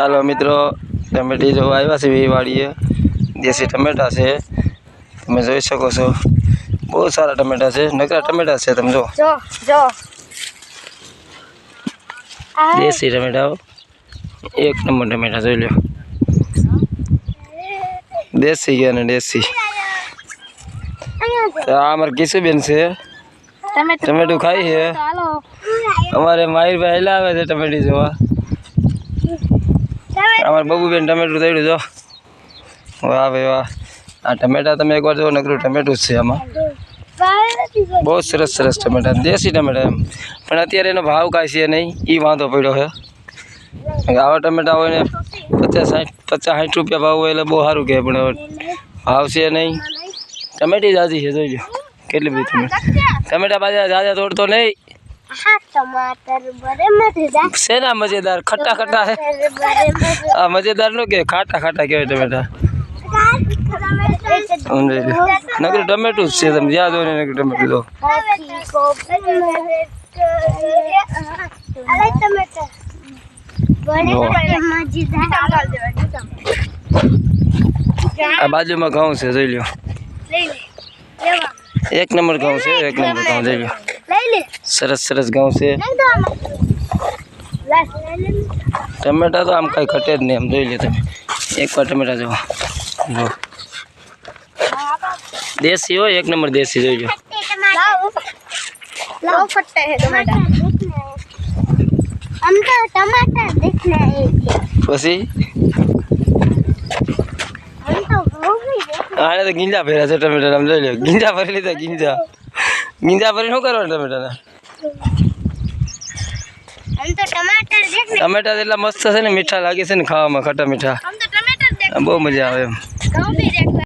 Hello मित्रों टमाटर जो आव्या छे ये वाडीये देसी टमाटर छे तुम જોઈ શકો છો બહુ સારો टमाटर छे નકરા टमाटर छे તમે જો જો જો આ દેસી ટમેટાઓ એક નમ ટમેટા જોઈ લો દેસી કે ને દેસી આ અમાર કીછ બેન છે તમે ટમેટું ખાઈ છે હાલો અમારે માયર ભેલા આવે છે ટમેટી જો અમારે બબુબેન ટમેટું તળ્યું જો વાહ ભાઈ વાહ આ ટમેટા તમે એકવાર જોવો નકરું ટમેટું જ છે આમાં બહુ સરસ સરસ ટમેટા દેશી ટમેટા એમ પણ અત્યારે એનો ભાવ કાંઈ છે નહીં એ વાંધો પડ્યો છે આવા ટમેટા હોય ને પચાસ સાઠ પચાસ સાઠ રૂપિયા ભાવ હોય એટલે બહુ સારું કહે પણ ભાવ છે નહીં ટમેટી જાજી છે જોઈ લો કેટલી બધી ટમેટા ટમેટા પાછા જાજા તોડતો નહીં हाँ, टमाटर मजेदार मजेदार खट्टा खट्टा है मजेदार हाँ, लो के खाटा खाटा के बेटा हाँ नगरी टमेटो से तुम तो याद हो रहे नगरी टमेटो दो तो। बाजू में गाँव से जो लियो एक नंबर गाँव से एक नंबर गाँव जो लियो सरस सरस गांव से टमाटा तो आम तो कहीं कटे नहीं हम दो लेते हैं एक बार टमाटा जो वो देसी हो एक नंबर देसी जो जो लाओ फटे हम तो तो वो भी देखने तो गिंजा फेरा से ले મીંજા ભરી શું ટમેટા ટમેટાના ટમેટા એટલા મસ્ત છે ને મીઠા લાગે છે ને ખાવામાં ખટ્ટા મીઠા બહુ મજા આવે એમ